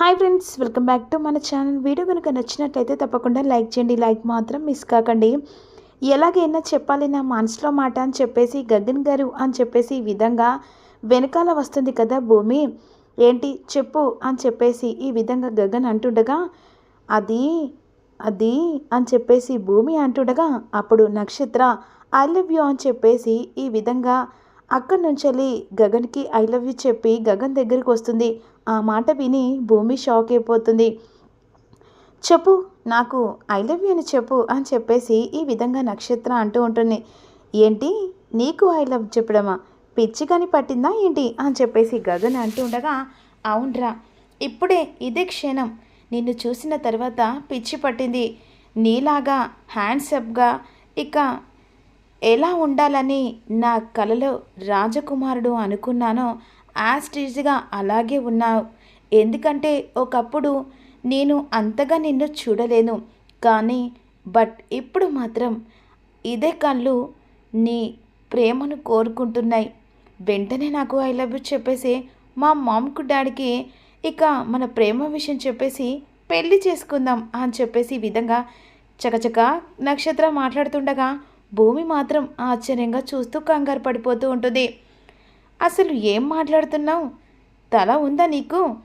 Hi friends welcome back to మన channel. Video కనుక నచ్చినట్లయితే తప్పకుండా లైక్ చేయండి లైక్ మాత్రం మిస్ కాకండి. ఎలాగైనా చెప్పాలి నా మనసులో మాట అని చెప్పేసి గగన్ గారు అని చెప్పేసి ఈ విధంగా వెనకాల వస్తుంది కదా భూమి. ఏంటి? చెప్పు అని చెప్పేసి ఈ విధంగా గగన్ అంటుండగా అది అది అని చెప్పేసి భూమి అంటుండగా అప్పుడు నక్షత్ర ఐ లవ్ యూ అని చెప్పేసి ఈ విధంగా అక్కడి నుంచి వెళ్ళి గగన్కి ఐ లవ్ యూ చెప్పి గగన్ దగ్గరికి వస్తుంది. ఆ మాట విని భూమి షాక్ అయిపోతుంది. చెప్పు నాకు ఐ లవ్ యూ అని చెప్పు అని చెప్పేసి ఈ విధంగా నక్షత్ర అంటూ ఉంటుంది. ఏంటి? నీకు ఐ లవ్ చెప్పడమా? పిచ్చి కానీ పట్టిందా ఏంటి? అని చెప్పేసి గగన్ అంటూ ఉండగా అవునరా ఇప్పుడే ఇదే క్షణం. నిన్ను చూసిన తర్వాత పిచ్చి పట్టింది. నీలాగా హ్యాండ్సప్గా ఇక ఎలా ఉండాలని నా కలలో రాజకుమారుడు అనుకున్నానో యాస్టీజ్గా అలాగే ఉన్నావు. ఎందుకంటే ఒకప్పుడు నేను అంతగా నిన్ను చూడలేను. కానీ బట్ ఇప్పుడు మాత్రం ఇదే కళ్ళు నీ ప్రేమను కోరుకుంటున్నాయి. వెంటనే నాకు ఐ లవ్ యూ చెప్పేసి మా మామ్కు డాడీకి ఇక మన ప్రేమ విషయం చెప్పేసి పెళ్ళి చేసుకుందాం అని చెప్పేసి ఈ విధంగా చకచక నక్షత్రం మాట్లాడుతుండగా భూమి మాత్రం ఆశ్చర్యంగా చూస్తూ కంగారు పడిపోతూ ఉంటుంది. అసలు ఏం మాట్లాడుతున్నావు? తల ఉందా నీకు?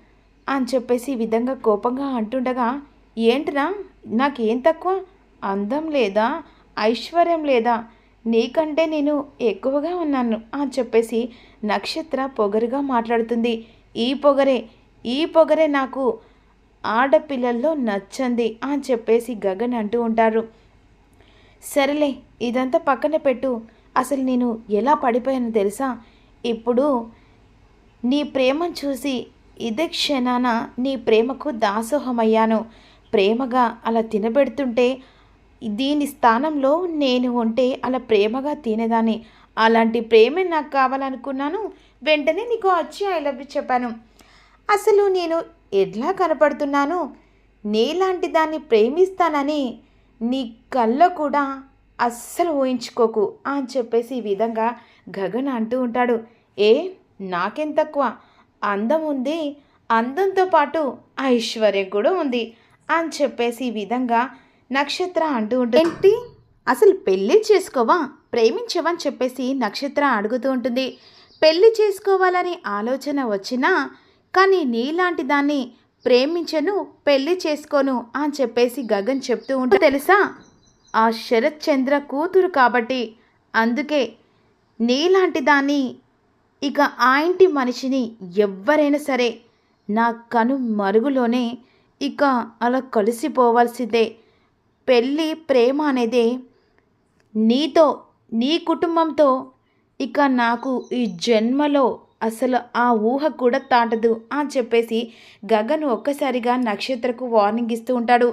అని చెప్పేసి ఈ విధంగా కోపంగా అంటుండగా ఏంటిరా? నాకేం తక్కువ? అందం లేదా? ఐశ్వర్యం లేదా? నీకంటే నేను ఎక్కువగా ఉన్నాను. అని చెప్పేసి నక్షత్ర పొగరుగా మాట్లాడుతుంది. ఈ పొగరే ఈ పొగరే నాకు ఆడపిల్లల్లో నచ్చంది అని చెప్పేసి గగన్ అంటూ ఉంటారు. సరేలే ఇదంతా పక్కన పెట్టు. అసలు నేను ఎలా పడిపోయాను తెలుసా? ఇప్పుడు నీ ప్రేమను చూసి ఇదే క్షణాన నీ ప్రేమకు దాసోహమయ్యాను. ప్రేమగా అలా తినబెడుతుంటే దీని స్థానంలో నేను ఉంటే అలా ప్రేమగా తినేదాన్ని. అలాంటి ప్రేమే నాకు కావాలనుకున్నాను. వెంటనే నీకు వచ్చి ఐ లవ్ యూ చెప్పాను. అసలు నేను ఎట్లా కనపడుతున్నాను? నేలాంటి దాన్ని ప్రేమిస్తానని నీ కళ్ళ కూడా అస్సలు ఊహించుకోకు అని చెప్పేసి ఈ విధంగా గగన్ అంటూ ఉంటాడు. ఏ నాకేం తక్కువ? అందం ఉంది. అందంతో పాటు ఐశ్వర్యం కూడా ఉంది అని చెప్పేసి ఈ విధంగా నక్షత్ర అంటూ ఉంటుంది ఏంటి? అసలు పెళ్ళి చేసుకోవా? ప్రేమించవని అని చెప్పేసి నక్షత్ర అడుగుతూ ఉంటుంది. పెళ్ళి చేసుకోవాలని ఆలోచన వచ్చినా కానీ నీలాంటి దాన్ని ప్రేమించను పెళ్ళి చేసుకోను అని చెప్పేసి గగన్ చెప్తూ ఉంటే తెలుసా? ఆ శరత్ చంద్ర కూతురు కాబట్టి. అందుకే నీలాంటి దాన్ని ఇక ఆ ఇంటి మనిషిని ఎవ్వరైనా సరే నా కను మరుగులోనే ఇక అలా కలిసిపోవాల్సిందే. పెళ్ళి ప్రేమ అనేదే నీతో నీ కుటుంబంతో ఇక నాకు ఈ జన్మలో అసలు ఆ ఊహ కూడా తాటదు అని చెప్పేసి గగన్ ఒక్కసారిగా నక్షత్రకు వార్నింగ్ ఇస్తూ ఉంటాడు.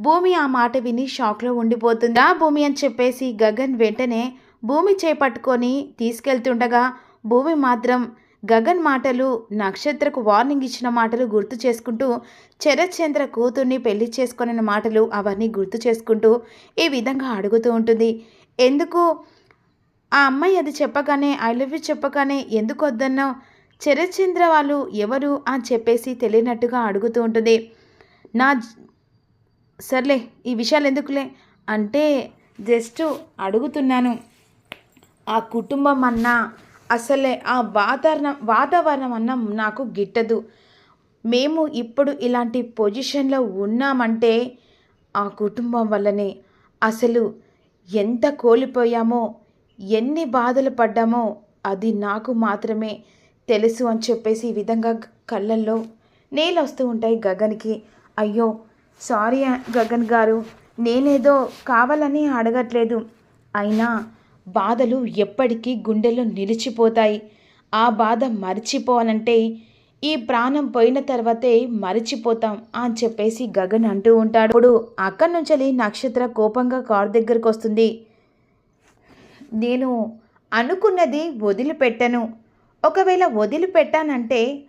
భూమి ఆ మాట విని షాక్లో ఉండిపోతుందా. భూమి అని చెప్పేసి గగన్ వెంటనే భూమి చేపట్టుకొని తీసుకెళ్తుండగా భూమి మాత్రం గగన్ మాటలు నక్షత్రకు వార్నింగ్ ఇచ్చిన మాటలు గుర్తు చేసుకుంటూ చరచంద్ర కూతుర్ని పెళ్ళి చేసుకున్న మాటలు అవన్నీ గుర్తు చేసుకుంటూ ఈ విధంగా అడుగుతూ ఉంటుంది. ఎందుకు? ఆ అమ్మాయి అది చెప్పగానే ఐ లవ్ యూ చెప్పగానే ఎందుకు వద్దన్నావు? చరచంద్ర వాళ్ళు ఎవరు అని చెప్పేసి తెలియనట్టుగా అడుగుతూ ఉంటుంది. నా సర్లే ఈ విషయాలు ఎందుకులే? అంటే జస్ట్ అడుగుతున్నాను. ఆ కుటుంబం అన్నా అసలే ఆ వాతావరణం వాతావరణం అన్నా నాకు గిట్టదు. మేము ఇప్పుడు ఇలాంటి పొజిషన్లో ఉన్నామంటే ఆ కుటుంబం వల్లనే అసలు ఎంత కోల్పోయామో ఎన్ని బాధలు పడ్డామో అది నాకు మాత్రమే తెలుసు అని చెప్పేసి ఈ విధంగా కళ్ళల్లో నీళ్ళు వస్తూ ఉంటాయి గగన్కి. అయ్యో సారీ గగన్ గారు నేనేదో కావాలని అడగట్లేదు. అయినా బాధలు ఎప్పటికీ గుండెలో నిలిచిపోతాయి. ఆ బాధ మర్చిపోవాలంటే ఈ ప్రాణం పోయిన తర్వాతే మరిచిపోతాం అని చెప్పేసి గగన్ అంటూ ఉంటాడు. ఇప్పుడు అక్కడి నుంచి నక్షత్ర కోపంగా కారు దగ్గరకు వస్తుంది నేను అనుకున్నది వదిలిపెట్టను. ఒకవేళ వదిలిపెట్టానంటే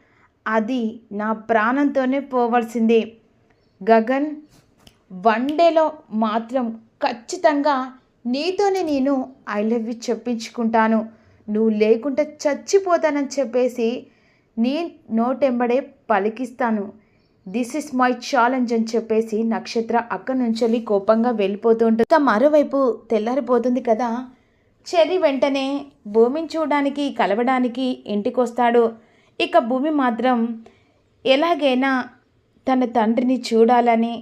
అది నా ప్రాణంతోనే పోవలసిందే. గగన్ వన్ డేలో మాత్రం ఖచ్చితంగా నీతోనే నేను ఐ లవ్ యూ చెప్పించుకుంటాను. నువ్వు లేకుంటే చచ్చిపోతానని చెప్పేసి నీ నోటెంబడే పలికిస్తాను. దిస్ ఇస్ మై ఛాలెంజ్ అని చెప్పేసి నక్షత్ర అక్కడి నుంచి కోపంగా వెళ్ళిపోతూ ఉంటుంది. మరోవైపు తెల్లారిపోతుంది కదా చెర్రీ వెంటనే భూమిని చూడడానికి కలవడానికి ఇంటికి వస్తాడు ఇక భూమి మాత్రం ఎలాగైనా తన తండ్రిని చూడాలని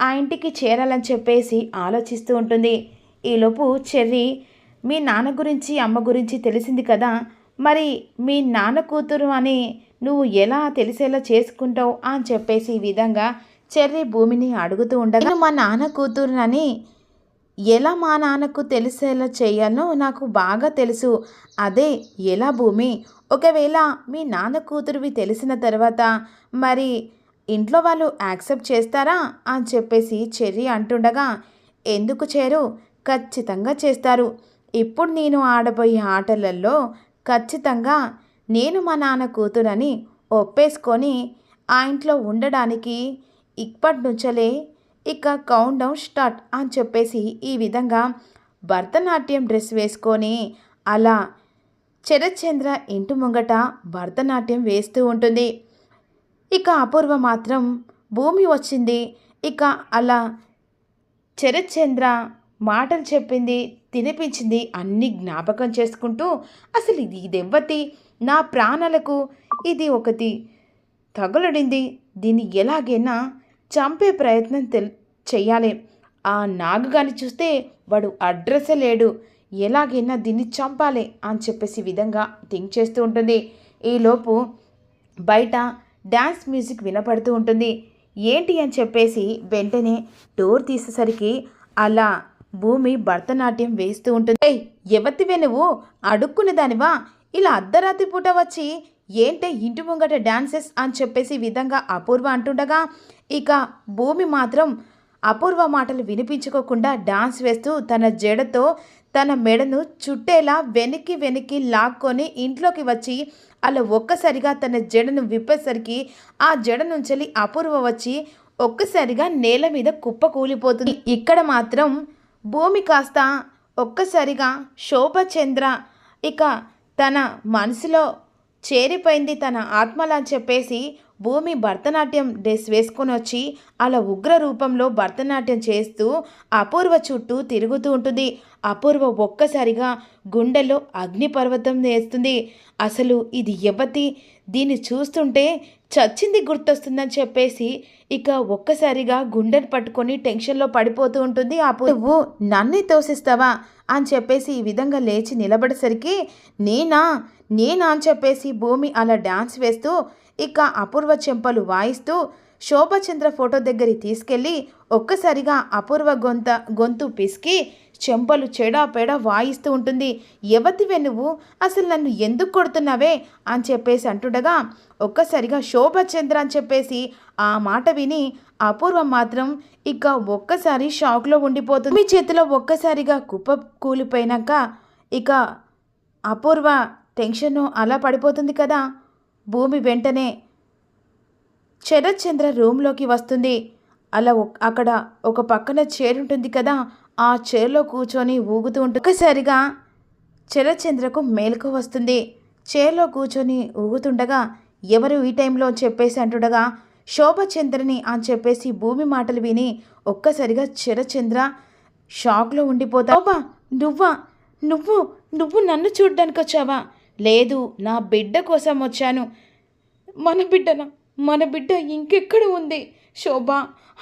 ఆ ఇంటికి చేరాలని చెప్పేసి ఆలోచిస్తూ ఉంటుంది. ఈలోపు చెర్రీ మీ నాన్న గురించి అమ్మ గురించి తెలిసింది కదా? మరి మీ నాన్న కూతురు అని నువ్వు ఎలా తెలిసేలా చేసుకుంటావు? అని చెప్పేసి ఈ విధంగా చెర్రీ భూమిని అడుగుతూ ఉండగా మా నాన్న కూతురునని ఎలా మా నాన్నకు తెలిసేలా చేయాలో నాకు బాగా తెలుసు. అదే ఎలా భూమి? ఒకవేళ మీ నాన్న కూతురువి తెలిసిన తర్వాత మరి ఇంట్లో వాళ్ళు యాక్సెప్ట్ చేస్తారా? అని చెప్పేసి చెర్రీ అంటుండగా ఎందుకు చేరు? ఖచ్చితంగా చేస్తారు. ఇప్పుడు నేను ఆడబోయే ఆటలలో ఖచ్చితంగా నేను మా నాన్న కూతురని ఒప్పేసుకొని ఆ ఇంట్లో ఉండడానికి ఇప్పటి నుంచలే ఇక కౌంట్ డౌన్ స్టార్ట్ అని చెప్పేసి ఈ విధంగా భరతనాట్యం డ్రెస్ వేసుకొని అలా చరచంద్ర ఇంటి ముంగట భరతనాట్యం వేస్తూ ఉంటుంది. ఇక అపూర్వ మాత్రం భూమి వచ్చింది. ఇక అలా చరచంద్ర మాటలు చెప్పింది తినిపించింది అన్ని జ్ఞాపకం చేసుకుంటూ అసలు ఇది ఇదెవ్వతి? నా ప్రాణాలకు ఇది ఒకటి తగులడింది. దీన్ని ఎలాగైనా చంపే ప్రయత్నం తెల్ చెయ్యాలి. ఆ నాగుగాని చూస్తే వాడు అడ్రస్ లేడు. ఎలాగైనా దీన్ని చంపాలి అని చెప్పేసి విధంగా థింక్ చేస్తూ ఉంటుంది. ఈలోపు బయట డ్యాన్స్ మ్యూజిక్ వినపడుతూ ఉంటుంది. ఏంటి అని చెప్పేసి వెంటనే డోర్ తీసేసరికి అలా భూమి భరతనాట్యం వేస్తూ ఉంటుంది. ఎవతివే నువ్వు? అడుక్కునే దానివా ఇలా అర్ధరాత్రి పూట వచ్చి ఏంటే ఇంటి ముంగట డాన్సెస్ అని చెప్పేసి విధంగా అపూర్వ అంటుండగా ఇక భూమి మాత్రం అపూర్వ మాటలు వినిపించుకోకుండా డాన్స్ వేస్తూ తన జడతో తన మెడను చుట్టేలా వెనక్కి వెనక్కి లాక్కొని ఇంట్లోకి వచ్చి అలా ఒక్కసారిగా తన జడను విప్పేసరికి ఆ జడ నుంచి అపూర్వ వచ్చి ఒక్కసారిగా నేల మీద కుప్ప కూలిపోతుంది. ఇక్కడ మాత్రం భూమి కాస్త ఒక్కసారిగా శోభచంద్ర ఇక తన మనసులో చేరిపోయింది తన ఆత్మలా అని చెప్పేసి భూమి భరతనాట్యం డ్రెస్ వేసుకొని వచ్చి అలా ఉగ్ర రూపంలో భరతనాట్యం చేస్తూ అపూర్వ చుట్టూ తిరుగుతూ ఉంటుంది. అపూర్వ ఒక్కసారిగా గుండెలో అగ్నిపర్వతం వేస్తుంది. అసలు ఇది ఎవతి దీన్ని చూస్తుంటే చచ్చింది గుర్తొస్తుందని చెప్పేసి ఇక ఒక్కసారిగా గుండెను పట్టుకొని టెన్షన్లో పడిపోతూ ఉంటుంది. అప్పుడు నువ్వు నన్నే తోసిస్తావా? అని చెప్పేసి ఈ విధంగా లేచి నిలబడేసరికి నేనా? నేనా? అని చెప్పేసి భూమి అలా డాన్స్ వేస్తూ ఇక అపూర్వ చెంపలు వాయిస్తూ శోభచంద్ర ఫోటో దగ్గరికి తీసుకెళ్ళి ఒక్కసారిగా అపూర్వ గొంత గొంతు పిసికి చెంపలు చెడా పేడా వాయిస్తూ ఉంటుంది. ఎవతివే నువ్వు? అసలు నన్ను ఎందుకు కొడుతున్నావే? అని చెప్పేసి అంటుండగా ఒక్కసారిగా శోభచంద్ర అని చెప్పేసి ఆ మాట విని అపూర్వం మాత్రం ఇక ఒక్కసారి షాక్లో ఉండిపోతుంది. మీ చేతిలో ఒక్కసారిగా కుప్ప కూలిపోయినాక ఇక అపూర్వ టెన్షన్ అలా పడిపోతుంది కదా. భూమి వెంటనే శరత్చంద్ర రూమ్లోకి వస్తుంది. అలా అక్కడ ఒక పక్కన చేరుంటుంది కదా ఆ చైర్లో కూర్చొని ఊగుతూ ఉంటుంది ఒకసారిగా శరత్చంద్రకు మేలుకు వస్తుంది. చైర్లో కూర్చొని ఊగుతుండగా ఎవరు ఈ టైంలో చెప్పేసి అంటుండగా శోభచంద్రని అని చెప్పేసి భూమి మాటలు విని ఒక్కసారిగా చిరచంద్ర షాక్లో ఉండిపోతా శోభ నువ్వా? నువ్వు నువ్వు నన్ను చూడ్డానికి వచ్చావా? లేదు నా బిడ్డ కోసం వచ్చాను. మన బిడ్డన? మన బిడ్డ ఇంకెక్కడ ఉంది? శోభ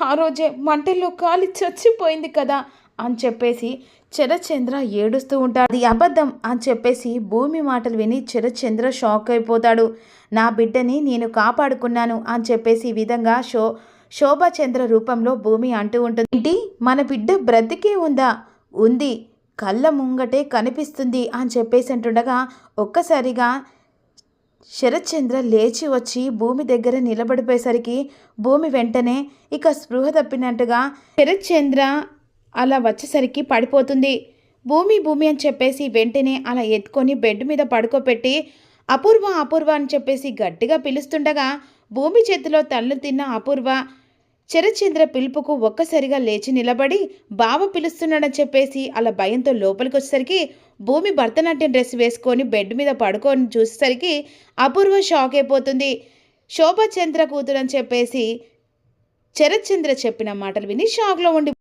ఆ రోజే మంటల్లో కాలి చచ్చిపోయింది కదా. అని చెప్పేసి చరచంద్ర ఏడుస్తూ ఉంటాడు. అది అబద్ధం అని చెప్పేసి భూమి మాటలు విని చరచంద్ర షాక్ అయిపోతాడు. నా బిడ్డని నేను కాపాడుకున్నాను అని చెప్పేసి ఈ విధంగా షో శోభాచంద్ర రూపంలో భూమి అంటూ ఉంటుంది. ఏంటి? మన బిడ్డ బ్రతికే ఉందా? ఉంది. కళ్ళ ముంగటే కనిపిస్తుంది అని చెప్పేసి అంటుండగా ఒక్కసారిగా శరత్చంద్ర లేచి వచ్చి భూమి దగ్గర నిలబడిపోయేసరికి భూమి వెంటనే ఇక స్పృహ తప్పినట్టుగా శరత్చంద్ర అలా వచ్చేసరికి పడిపోతుంది. భూమి భూమి అని చెప్పేసి వెంటనే అలా ఎత్తుకొని బెడ్ మీద పడుకోబెట్టి అపూర్వ అపూర్వ అని చెప్పేసి గట్టిగా పిలుస్తుండగా భూమి చేతిలో తల్లు తిన్న అపూర్వ చరచంద్ర పిలుపుకు ఒక్కసారిగా లేచి నిలబడి బావ పిలుస్తున్నాడని చెప్పేసి అలా భయంతో లోపలికి వచ్చేసరికి భూమి భరతనాట్యం డ్రెస్ వేసుకొని బెడ్ మీద పడుకొని చూసేసరికి అపూర్వ షాక్ అయిపోతుంది. శోభచంద్ర కూతురు అని చెప్పేసి చరచంద్ర చెప్పిన మాటలు విని షాక్లో ఉండి